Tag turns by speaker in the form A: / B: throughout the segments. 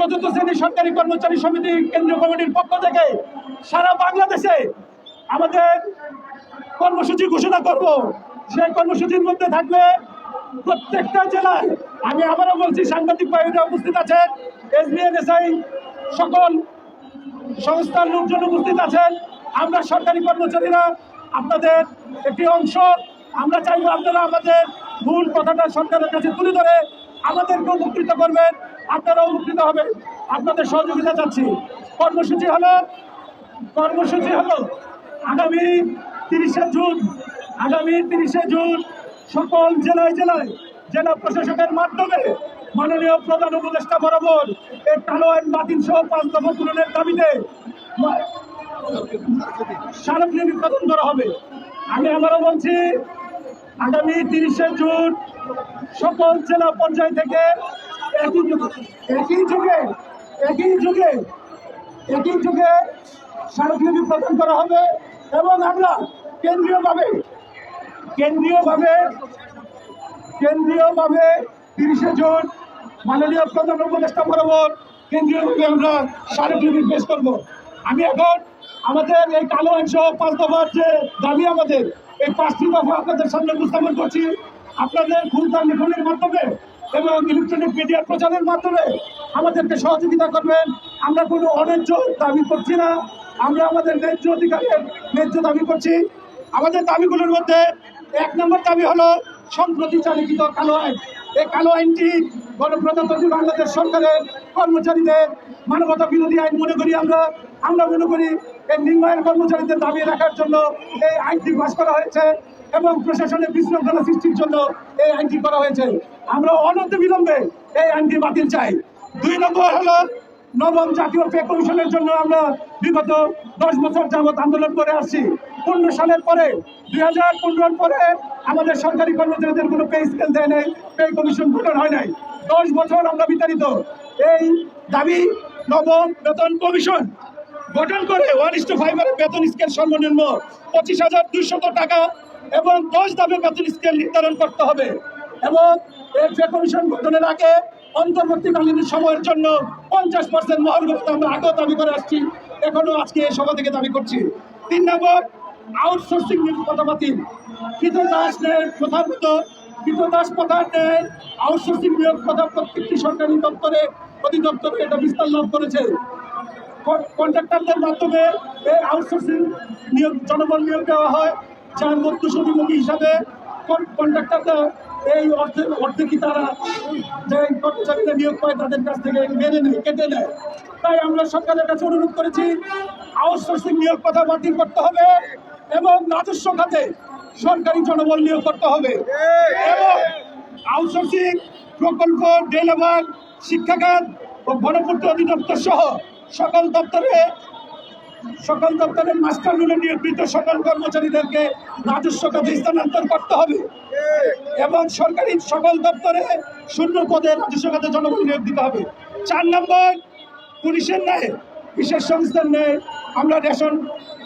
A: চতুর্থ শ্রেণি সরকারি কর্মচারী সমিতি কেন্দ্রীয় কমিটির পক্ষ থেকে সারা বাংলাদেশে আমাদের কর্মসূচি ঘোষণা করব। সেই কর্মসূচির মধ্যে থাকবে প্রত্যেকটা জেলায়, আমি আবারও বলছি, সাংবাদিক বাহিনীরা উপস্থিত আছেন এসবিএনএসআই সকল সংস্থার লোকজন উপস্থিত আছেন। আমরা সরকারি কর্মচারীরা, আপনাদের একটি অংশ, আমরা চাইব আপনারা আমাদের মূল কথাটা সরকারের কাছে তুলে ধরে আমাদেরকে উপকৃত করবেন আপনারা উপকৃত হবেন। আপনাদের সহযোগিতা চাচ্ছি। কর্মসূচি হলো কর্মসূচি হলো আগামী তিরিশে জুন, আগামী তিরিশে জুন সকল জেলায় জেলায় জেলা প্রশাসকের মাধ্যমে মাননীয় প্রধান উপদেষ্টা বরাবর এই কালো আইন বাতিল সহ পাঁচ দফা পূরণের দাবিতে স্মারকলিপি প্রদান করা হবে। আমি আবারও বলছি আগামী তিরিশে জুন সকল জেলা পর্যায় থেকে একই একই যুগে একই যুগে একই যুগে স্মারকলিপি প্রদান করা হবে এবং আমরা কেন্দ্রীয়ভাবে কেন্দ্রীয়ভাবে কেন্দ্রীয়ভাবে তিরিশে জুন মাননীয় প্রধান উপদেষ্টা বরাবর কেন্দ্রীয়ভাবে আমরা স্মারকলিপি পেশ করব। আমি এখন আমাদের এই কালো অংশ পাঁচ দফার যে দাবি আমাদের এই পাঁচটি দফা আপনাদের সামনে উপস্থাপন করছি। আপনাদের ভুলতার লিখনের মাধ্যমে এবং ইলেকট্রনিক মিডিয়ার প্রচারের মাধ্যমে আমাদেরকে সহযোগিতা করবেন। আমরা কোনো অন্যায্য দাবি করছি না। আমরা আমাদের ন্যায্য অধিকারের ন্যায্য দাবি করছি। আমাদের দাবিগুলোর মধ্যে এক নম্বর দাবি হলো সম্প্রতি চালিত কালো আইন। এই কালো আইনটি গণপ্রজাতন্ত্রী বাংলাদেশ সরকারের কর্মচারীদের মানবতা বিরোধী আইন মনে করি আমরা। আমরা মনে করি এই নির্মাণের কর্মচারীদের দাবি রাখার জন্য এই আইনটি পাশ করা হয়েছে এবং প্রশাসনের বিশৃঙ্খলা সৃষ্টির জন্য এই আইনটি করা হয়েছে। আমরা অনন্ত বিলম্বে এই আইনটি বাতিল চাই। দুই নম্বর হলো নবম জাতীয় পে কমিশনের জন্য আমরা বিগত দশ বছর যাবৎ আন্দোলন করে আসছি। পনেরো সালের পরে, দুই হাজার পনেরোর পরে আমাদের সরকারি কর্মচারীদের কোনো পে স্কেল দেয় নাই, পে কমিশন গঠন হয় নাই। দশ বছর আমরা বিতাড়িত। এই দাবি নবম বেতন কমিশন গঠন করে ওয়ান ইস টু ফাইভের বেতন স্কেল সর্বনিম্ন পঁচিশ হাজার দুইশত টাকা এবং দশ দামে বেতন স্কেল নির্ধারণ করতে হবে। এবং পে কমিশন গঠনের আগে অন্তর্বর্তীকালীন সময়ের জন্য পঞ্চাশ পার্সেন্ট মহার্গত আমরা আগেও দাবি করে আসছি এখনও আজকে এই সভা থেকে দাবি করছি। তিন নম্বর আউটসোর্সিং কথা বাতিল কৃত দাস নেয় প্রধান মতো কৃত দাস প্রধান নেয় আউটসোর্সিং নিয়োগ কথা প্রত্যেকটি সরকারি দপ্তরে অধিদপ্তরে এটা বিস্তার লাভ করেছে। কন্ট্রাক্টরদের মাধ্যমে এই আউটসোর্সিং নিয়োগ, জনবল নিয়োগ দেওয়া হয়। যার মধ্য মধ্যসূচিমুখী হিসাবে কন্ট্রাক্টররা এই অর্থে অর্থে কি তারা যে কর্মচারীরা নিয়োগ পায়, তাদের কাছ থেকে মেনে নেয়, কেটে নেয়। তাই আমরা সরকারের কাছে অনুরোধ করেছি আউটসোর্সিং নিয়োগ কথা বাতিল করতে হবে এবং রাজস্ব খাতে সরকারি জনবল নিয়োগ করতে হবে। এবং আউটসোর্সিং প্রকল্প ডেলাবার শিক্ষাখাত ও গণপূর্ত অধিদপ্তর সহ সকল দপ্তরে, সকল দপ্তরের মাস্টার রুলে নিয়োগকৃত সকল কর্মচারীদেরকে রাজস্ব খাতে স্থানান্তর করতে হবে, এবং সরকারি সকল দপ্তরে শূন্য পদে রাজস্ব খাতে জনবল নিয়োগ দিতে হবে। চার নম্বর, পুলিশের ন্যায়, বিশেষ সংস্থার ন্যায় আমরা রেশন,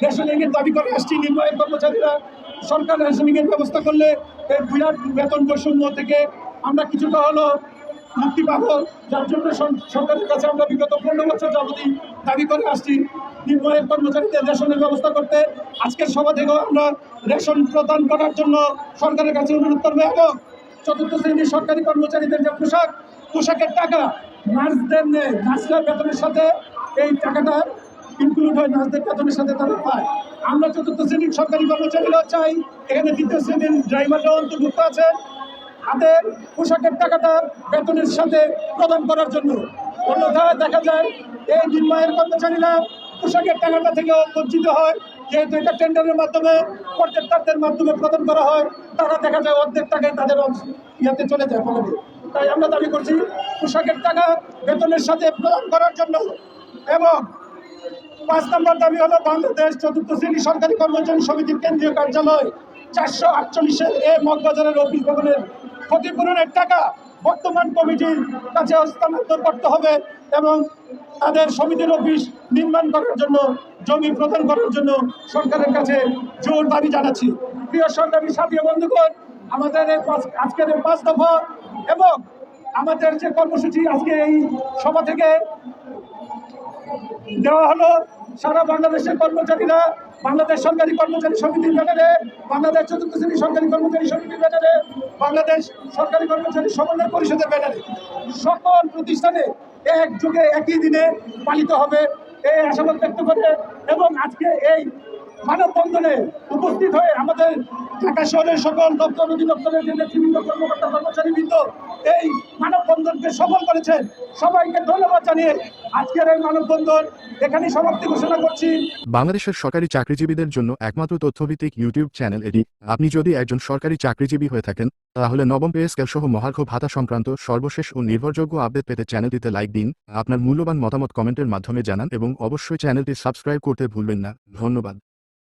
A: রেশনিংয়ের দাবি করে আসছি। নির্বাহী কর্মচারীরা সরকার রেশনিংয়ের ব্যবস্থা করলে বিরাট বেতন বৈষম্য থেকে আমরা কিছুটা হলো মুক্তি পাবো যার জন্য সরকারের কাছে আমরা বিগত পনেরো বছর যাবতীয় দাবি করে আসছি নির্বাহের কর্মচারীদের রেশনের ব্যবস্থা করতে। আজকের সভা থেকেও আমরা রেশন প্রদান করার জন্য সরকারের কাছে অনুরোধ করব এবং চতুর্থ শ্রেণির সরকারি কর্মচারীদের যে পোশাক, পোশাকের টাকা নার্সদের নেয় নার্সরা বেতনের সাথে এই টাকাটা ইনক্লুড হয়, নার্সদের বেতনের সাথে তারা পায়। আমরা চতুর্থ শ্রেণির সরকারি কর্মচারীরা চাই, এখানে তৃতীয় শ্রেণির ড্রাইভাররাও অন্তর্ভুক্ত আছে তাদের পোশাকের টাকাটা বেতনের সাথে প্রদান করার জন্য। অন্যথায় দেখা যায়, এই নির্মাণের কর্মচারীরা পোশাকের টাকাটা থেকে বঞ্চিত হয়। যেহেতু এটা টেন্ডারের মাধ্যমে কন্ট্রাক্টারদের মাধ্যমে প্রদান করা হয়, তারা দেখা যায় অর্ধেক টাকায় তাদের ইয়াতে চলে যায় ফলে। তাই আমরা দাবি করছি, পোশাকের টাকা বেতনের সাথে প্রদান করার জন্য এবং পাঁচ নম্বর দাবি হলো বাংলাদেশ চতুর্থ শ্রেণি সরকারি কর্মচারী সমিতির কেন্দ্রীয় কার্যালয় চারশো আটচল্লিশের এ মগবাজারের অফিস ভবনের ক্ষতিপূরণের টাকা বর্তমান কমিটির কাছে হস্তান্তর করতে হবে এবং তাদের সমিতির অফিস নির্মাণ করার জন্য, জমি প্রদান করার জন্য সরকারের কাছে জোর দাবি জানাচ্ছি। প্রিয় সরকারি সাথী বন্ধুগণ, আমাদের আজকের পাঁচ দফা এবং আমাদের যে কর্মসূচি আজকে এই সভা থেকে দেওয়া হলো, সারা বাংলাদেশের কর্মচারীরা বাংলাদেশ সরকারি কর্মচারী সমিতির ব্যানারে, বাংলাদেশ চতুর্থ শ্রেণি সরকারি কর্মচারী সমিতির ব্যানারে, বাংলাদেশ সরকারি কর্মচারী সমন্বয় পরিষদের ব্যানারে। সকল প্রতিষ্ঠানে এক যুগে একই দিনে পালিত হবে, এই আশাবাদ ব্যক্ত করে এবং আজকে এই মানববন্ধনে উপস্থিত হয়ে আমাদের ঢাকা শহরের সকল দপ্তর অধিদপ্তরের যে নেতৃবৃন্দ, কর্মকর্তা, কর্মচারীবৃন্দ, এই মানববন্ধনকে সফল করেছেন। সবাইকে ধন্যবাদ জানিয়ে আজকের এই মানববন্ধন এখানেই সমাপ্তি ঘোষণা করছি।
B: বাংলাদেশের সরকারি চাকরিজীবীদের জন্য একমাত্র তথ্যভিত্তিক ইউটিউব চ্যানেল এটি। আপনি যদি একজন সরকারি চাকরিজীবী হয়ে থাকেন, তাহলে নবম পে স্কেল সহ মহার্ঘ ভাতা সংক্রান্ত সর্বশেষ ও নির্ভরযোগ্য আপডেট পেতে চ্যানেলটিতে লাইক দিন, আপনার মূল্যবান মতামত কমেন্টের মাধ্যমে জানান এবং অবশ্যই চ্যানেলটি সাবস্ক্রাইব করতে ভুলবেন না। ধন্যবাদ।